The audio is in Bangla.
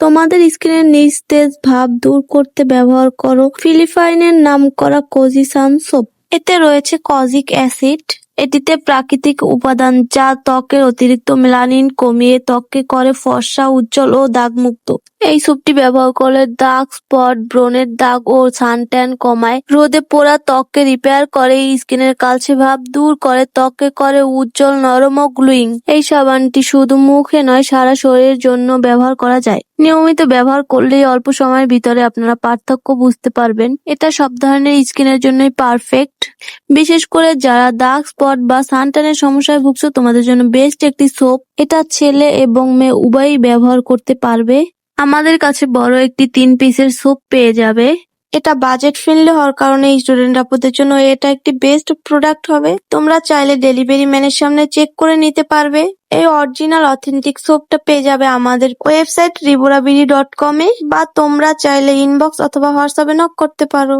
তোমাদের স্কিনের নিস্তেজ ভাব দূর করতে ব্যবহার করো। ফিলিপাইনের নামকরা কোজিসান সোপ। এতে রয়েছে কজিক অ্যাসিড এটিতে প্রাকৃতিক উপাদান, যা ত্বকের অতিরিক্ত মেলানিন কমিয়ে ত্বককে করে ফর্সা, উজ্জ্বল ও দাগমুক্ত। এই স্যুপটি ব্যবহার করলে দাগ, স্পট, ব্রণের দাগ ও সানট্যান কমায়। রোদে পোড়া ত্বককে রিপেয়ার করে স্কিনের কালচে ভাব দূর করে, ত্বককে করে উজ্জ্বল, নরম ও গ্লুইং। এই সাবানটি শুধু মুখে নয়, সারা শরীরের জন্য ব্যবহার করা যায়। নিয়মিত ব্যবহার করলেই অল্প সময়ের ভিতরে আপনারা পার্থক্য বুঝতে পারবেন। এটা সব ধরনের স্কিনের জন্যই পারফেক্ট। বিশেষ করে যারা দাগ স্পট বা সানট্যানের সমস্যায় ভুগছো, তোমাদের জন্য বেস্ট একটি সোপ এটা ছেলে এবং মেয়ে উভয়ই ব্যবহার করতে পারবে। আমাদের কাছে বড় একটি তিন পিসের সোপ পেয়ে যাবে। এটা বাজেট ফ্রেন্ডলি হওয়ার কারণে স্টুডেন্ট আপুদের জন্য এটা একটি বেস্ট প্রোডাক্ট হবে। তোমরা চাইলে ডেলিভারি ম্যানের সামনে চেক করে নিতে পারবে। এই অরিজিনাল অথেন্টিক সোপটা পেয়ে যাবে আমাদের ওয়েবসাইট রিবোরাবিডি ডট কমে বা তোমরা চাইলে ইনবক্স অথবা হোয়াটসঅ্যাপে নক করতে পারো।